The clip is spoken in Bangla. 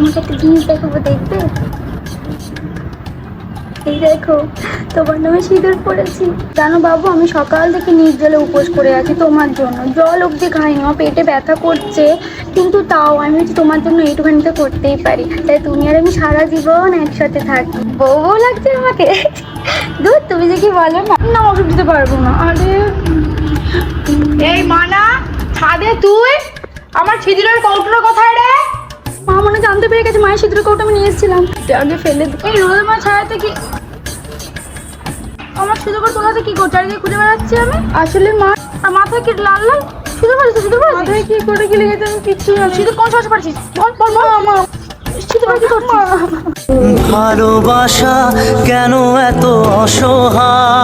তোমাকে একটা জিনিস দেখাবো, দেখবে? এই দেখো, তোমার নামে সিঁদুর পড়েছি। জানো বাবু, আমি সকাল থেকে নির্জলে উপোস করে আছি তোমার জন্য। জল অবধি খাই না পেটে ব্যথা করছে, কিন্তু তাও আমি তোমার জন্য এইটুখানি তো করতেই পারি। তাই তুমি আর আমি সারা জীবন একসাথে থাকি। বউ বউ লাগছে আমাকে? দুধ তুমি যে কি বলো না। না ওষুধ দিতে পারব না। আরে, এই মানা, ছাদে তুই? আমার ছিদিরের কল্পনা কোথায় রে মা মনে জানতে পেরে গেছে মায়ের সিঁদুর কৌটা আমি নিয়ে এসেছিলাম। আগে ফেলে এই রোদ মা ছায়াতে কি? আমার সিঁদুর কৌটা তোলাতে কি করছে? চারিদিকে খুঁজে বেড়াচ্ছি আমি? আসলে মা আর মাথায় কি লাল লাল? সিঁদুর পড়েছে সিঁদুর পড়েছে মাথায় কি করে কি লেগেছে আমি কিচ্ছু সিঁদুর কোন সমস্যা পাচ্ছিস বল বল বল। মা ভালোবাসা কেন এত অসহায়?